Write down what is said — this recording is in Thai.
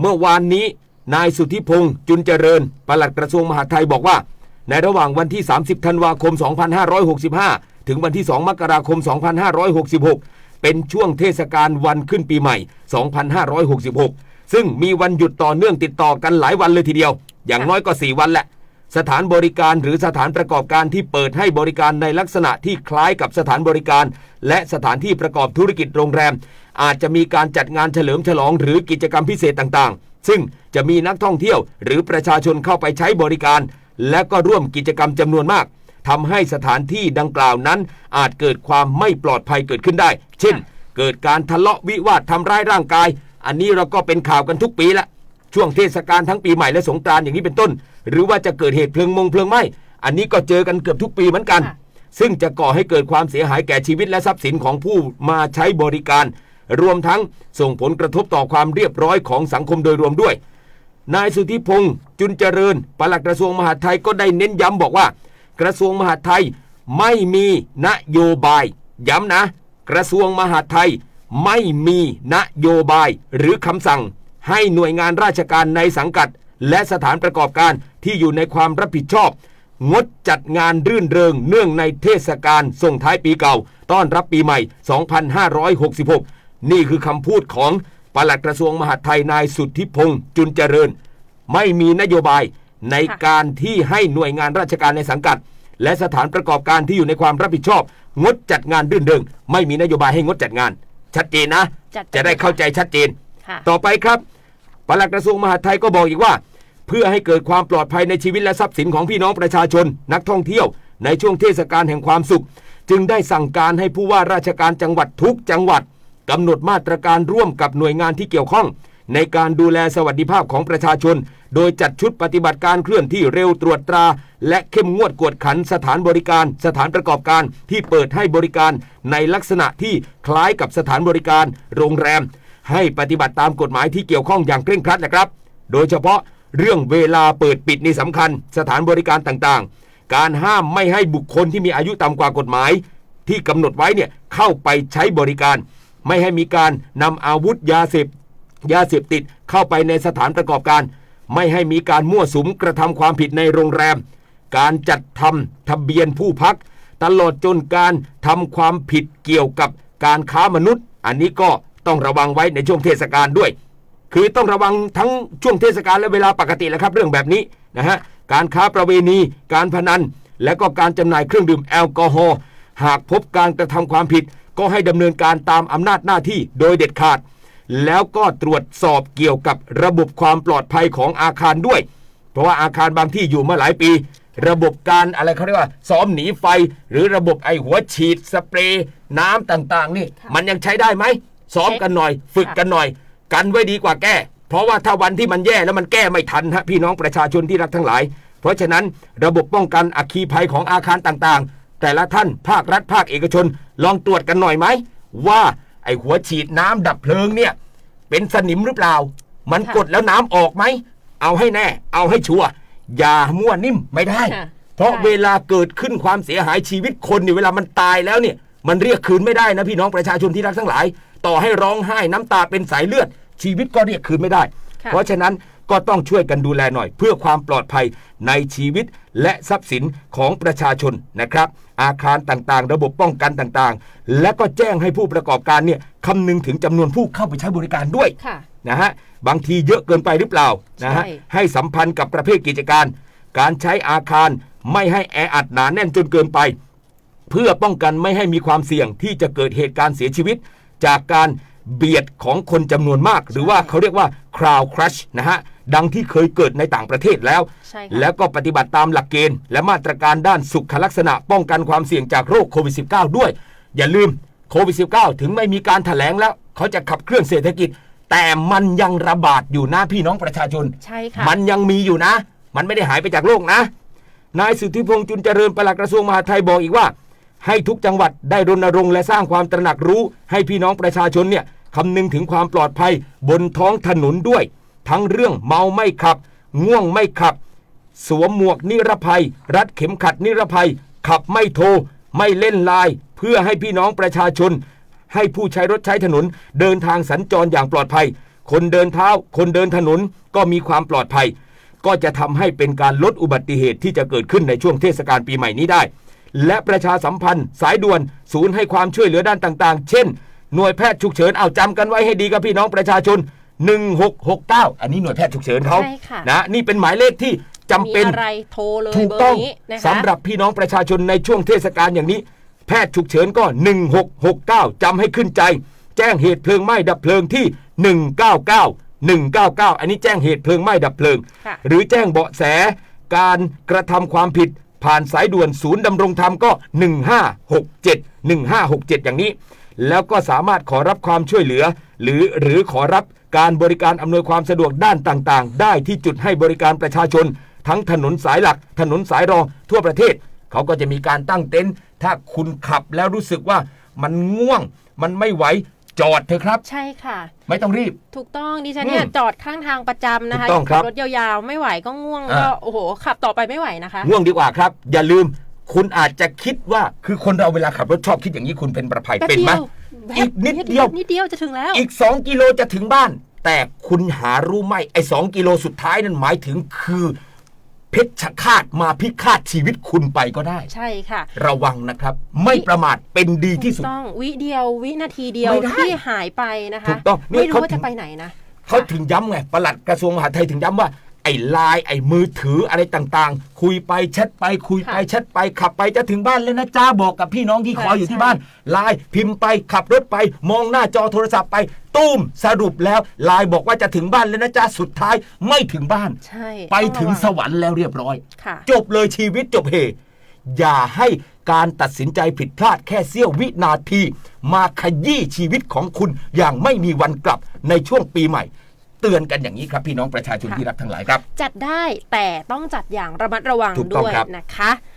เมื่อวานนี้นายสุทธิพงศ์จุนเจริญปลัดกระทรวงมหาดไทยบอกว่า ในระหว่างวันที่ 30 ธันวาคม 2565 ถึงวันที่ 2 มกราคม 2566 เป็นช่วงเทศกาลวันขึ้นปีใหม่ 2566 ซึ่งมีวันหยุดต่อเนื่องติดต่อกันหลายวันเลยทีเดียว อย่างน้อยก็ 4 วันแหละ สถานบริการหรือสถานประกอบการที่เปิดให้บริการในลักษณะที่คล้ายกับสถานบริการ และสถานที่ประกอบธุรกิจโรงแรม อาจจะมีการจัดงานเฉลิมฉลองหรือกิจกรรมพิเศษต่างๆ ซึ่งจะมีนักท่องเที่ยว หรือประชาชนเข้าไปใช้บริการ และก็ร่วมกิจกรรมจำนวนมากทำให้สถานที่ดังกล่าวนั้น อาจเกิดความไม่ปลอดภัยเกิดขึ้นได้ เช่น เกิดการทะเลาะวิวาททำร้ายร่างกาย อันนี้เราก็เป็นข่าวกันทุกปีละ ช่วงเทศกาลทั้งปีใหม่และสงกรานต์อย่างนี้เป็นต้น หรือว่าจะเกิดเหตุเพลิงมงเพลิงไหม้อันนี้ก็เจอกันเกือบทุกปีเหมือนกันค่ะซึ่งจะก่อให้เกิดความเสียหายแก่ชีวิตและทรัพย์สินของผู้มาใช้บริการ รวมทั้งส่งผลกระทบต่อความเรียบร้อยของสังคมโดยรวมด้วย นายสุทธิพงษ์จุนเจริญปลัดกระทรวงมหาดไทยก็ได้เน้นย้ำบอกว่า กระทรวงมหาดไทยไม่มีนโยบาย ย้ำนะ กระทรวงมหาดไทยไม่มีนโยบายหรือคำสั่ง ให้หน่วยงานราชการในสังกัด และสถานประกอบการที่อยู่ในความรับผิดชอบ งดจัดงานรื่นเริงเนื่องในเทศกาลส่งท้ายปีเก่า ต้อนรับปีใหม่ 2566 นี่คือคำพูดของปลัดกระทรวงมหาดไทยนายสุทธิพงษ์จุนเจริญ ไม่มีนโยบายในการที่ให้หน่วยงานราชการในสังกัด และสถานประกอบการที่อยู่ในความรับผิดชอบ งดจัดงานรื่นเริงไม่มีนโยบายให้งดจัดงาน ชัดเจนนะจัดจะได้เข้าใจชัดเจนค่ะต่อไปครับ ปลัดกระทรวงมหาดไทยก็บอกอีกว่า เพื่อให้เกิดความปลอดภัยในชีวิตและทรัพย์สินของพี่น้องประชาชน นักท่องเที่ยว ในช่วงเทศกาลแห่งความสุข จึงได้สั่งการให้ผู้ว่าราชการจังหวัดทุกจังหวัดกำหนดมาตรการร่วมกับหน่วยงานที่เกี่ยวข้อง ในการดูแลสวัสดิภาพของประชาชน โดยจัดชุดปฏิบัติการเคลื่อนที่เร็วตรวจตรา และเข้มงวดกวดขันสถานบริการ สถานประกอบการที่เปิดให้บริการในลักษณะที่คล้ายกับสถานบริการ โรงแรม ให้ปฏิบัติตามกฎหมายที่เกี่ยวข้องอย่างเคร่งครัดนะครับ โดยเฉพาะเรื่องเวลาเปิดปิดนี่สำคัญ สถานบริการต่างๆ การห้ามไม่ให้บุคคลที่มีอายุต่ำกว่ากฎหมาย ที่กำหนดไว้เนี่ยเข้าไปใช้บริการ ไม่ให้มีการนำอาวุธยาเสพยาเสพติดเข้าไปในสถานประกอบการ ไม่ให้มีการมั่วสุมกระทำความผิดในโรงแรม การจัดทำทะเบียนผู้พัก ตลอดจนการทำความผิดเกี่ยวกับการค้ามนุษย์ อันนี้ก็ ต้องระวังไว้ในช่วงเทศกาลด้วย คือต้องระวังทั้งช่วงเทศกาลและเวลาปกติแหละครับ เรื่องแบบนี้นะฮะการค้าประเวณี การพนัน และก็การจำหน่ายเครื่องดื่มแอลกอฮอล์หากพบการกระทำความผิด ก็ให้ดำเนินการตามอำนาจหน้าที่โดยเด็ดขาด แล้วก็ตรวจสอบเกี่ยวกับระบบความปลอดภัยของอาคารด้วย เพราะว่าอาคารบางที่อยู่มาหลายปี ระบบการอะไรเขาเรียกว่าซ้อมหนีไฟ หรือระบบไอหัวฉีดสเปรย์น้ำต่างๆ นี่ มันยังใช้ได้ไหม ซ้อมกันหน่อย ฝึกกันหน่อย กันไว้ดีกว่าแก้ เพราะว่าถ้าวันที่มันแย่แล้วมันแก้ไม่ทันฮะพี่น้องประชาชนที่รักทั้งหลาย เพราะฉะนั้นระบบป้องกันอัคคีภัยของอาคารต่างๆ แต่ละท่านภาครัฐภาคเอกชน ลองตรวจกันหน่อยไหมว่าไอหัวฉีดน้ำดับเพลิงเนี่ย เป็นสนิมหรือเปล่า มันค่ะกดแล้วน้ำออกไหมเอาให้แน่ เอาให้ชัวร์อย่ามั่วนิ่มไม่ได้ค่ะเพราะใช่เวลาเกิดขึ้นความเสียหายชีวิตคนเนี่ยเวลามันตายแล้วเนี่ย มันเรียกคืนไม่ได้นะพี่น้องประชาชนที่รักทั้งหลาย ต่อให้ร้องไห้น้ำตาเป็นสายเลือด ชีวิตก็เรียกคืนไม่ได้ค่ะเพราะฉะนั้นก็ต้องช่วยกันดูแลหน่อย เพื่อความปลอดภัยในชีวิตและทรัพย์สินของประชาชนนะครับ อาคารต่างๆ ระบบป้องกันต่างๆ และก็แจ้งให้ผู้ประกอบการเนี่ยคำนึงถึงจำนวนผู้เข้าไปใช้บริการด้วยค่ะนะฮะบางทีเยอะเกินไปหรือเปล่านะฮะใช่ให้สัมพันธ์กับประเภทกิจการ การใช้อาคารไม่ให้แออัดหนาแน่นจนเกินไป เพื่อป้องกันไม่ให้มีความเสี่ยงที่จะเกิดเหตุการณ์เสียชีวิต จากการเบียดของคนจำนวนมาก หรือว่าเขาเรียกว่า crowd crush นะฮะ ดังที่เคยเกิดในต่างประเทศแล้วใช่ค่ะแล้วก็ปฏิบัติตามหลักเกณฑ์ และมาตรการด้านสุขลักษณะป้องกันความเสี่ยงจากโรคโควิด -19 ด้วย อย่าลืมโควิด -19 ถึงไม่มีการถแถลงแล้ว เขาจะขับเคลื่อนเศรษฐกิจ แต่มันยังระบาดอยู่นะพี่น้องประชาชน ใช่ค่ะ มันยังมีอยู่นะ มันไม่ได้หายไปจากโลกนะ นายสุทธิพงษ์จุนเจริญปลัดกระทรวงมหาดไทยบอกอีกว่า ให้ทุกจังหวัดได้รณรงค์และสร้างความตระหนักรู้ ให้พี่น้องประชาชนเนี่ยคำนึงถึงความปลอดภัยบนท้องถนนด้วย ทั้งเรื่องเมาไม่ขับ ง่วงไม่ขับ สวมหมวกนิรภัย รัดเข็มขัดนิรภัย ขับไม่โทรไม่เล่นไลน์เพื่อให้พี่น้องประชาชน ให้ผู้ใช้รถใช้ถนน เดินทางสัญจรอย่างปลอดภัย คนเดินเท้า คนเดินถนนก็มีความปลอดภัย ก็จะทำให้เป็นการลดอุบัติเหตุที่จะเกิดขึ้นในช่วงเทศกาลปีใหม่นี้ได้ และประชาสัมพันธ์ สายด่วน ศูนย์ให้ความช่วยเหลือด้านต่างๆ เช่น หน่วยแพทย์ฉุกเฉินเอาจำกันไว้ให้ดีกับพี่น้องประชาชน 1669 อันนี้หน่วยแพทย์ฉุกเฉินเขาใช่ค่ะ นะนี่เป็นหมายเลขที่จำมีเป็นอะไรโทรเลยถูกเบอต้องร์นี้นะคะ สำหรับพี่น้องประชาชนในช่วงเทศกาลอย่างนี้ แพทย์ฉุกเฉินก็ 1669 จำให้ขึ้นใจ แจ้งเหตุเพลิงไหม้ดับเพลิงที่ 199 199 อันนี้แจ้งเหตุเพลิงไหม้ดับเพลิง ค่ะ หรือแจ้งเบาะแสการกระทำความผิด ผ่านสายด่วนศูนย์ดำรงธรรมก็ 1567 1567 อย่างนี้ แล้วก็สามารถขอรับความช่วยเหลือ หรือหรือขอรับการบริการอำนวยความสะดวกด้านต่างๆ ได้ที่จุดให้บริการประชาชน ทั้งถนนสายหลัก ถนนสายรองทั่วประเทศ เขาก็จะมีการตั้งเต็นท์ถ้าคุณขับแล้วรู้สึกว่ามันง่วง มันไม่ไหว จอดเถอะครับ ใช่ค่ะ ไม่ต้องรีบ ถูกต้องดิฉันเนี่ยอืมจอดข้างทางประจำนะคะถูกต้องครับขัรถยาวๆ ไม่ไหวก็ง่วงอ่า ก็โอ้โหขับต่อไปไม่ไหวนะคะ ง่วงดีกว่าครับ อย่าลืม คุณอาจจะคิดว่าคือคนเราเวลาขับรถชอบคิดอย่างนี้คุณเป็นประภัยแป๊บเป็นไหมเดียวอีกนิดเดียว นิดเดียวจะถึงแล้ว อีก 2 กิโลจะถึงบ้าน แต่คุณหารู้ไหมไอ้สกิโลสุดท้ายนั้นหมายถึงคือ เพชฌฆาตมาพิฆาตชีวิตคุณไปก็ได้ ใช่ค่ะ ระวังนะครับ ไม่ประมาทเป็นดีที่สุดถูกต้องวิเดียววินาทีเดียวไม่ได้ที่หายไปนะคะ ถูกต้องนี่ไม่รู้เขาว่าถึจะง ไปไหนนะ เขาถึงย้ำไงปลัดกระทรวงมหาดไทยถึงย้ำว่า ไอ้ไลน์ไอ้มือถืออะไรต่างๆ คุยไปแชทไปคุยไปค่ะแชทไปขับไปจะถึงบ้านแล้วนะจ้าบอกกับพี่น้องที่ใช่คอยอยู่ที่ใช่บ้านไลน์พิมพ์ไปขับรถไป มองหน้าจอโทรศัพท์ไปตุ้มสรุปแล้วไลน์บอกว่าจะถึงบ้านแล้วนะจ้าสุดท้ายไม่ถึงบ้านใช่ไปถึงสต้องระวัวรรค์แล้วเรียบร้อยค่ะจบเลยชีวิตจบเฮอย่าให้การตัดสินใจผิดพลาดแค่เสี้ยววินาที มาขยี้ชีวิตของคุณอย่างไม่มีวันกลับในช่วงปีใหม่ เตือนกันอย่างนี้ครับ พี่น้องประชาชนค่ะที่รักทั้งหลายครับ จัดได้แต่ต้องจัดอย่างระมัดระวังถูกต้องด้วยครับ นะคะ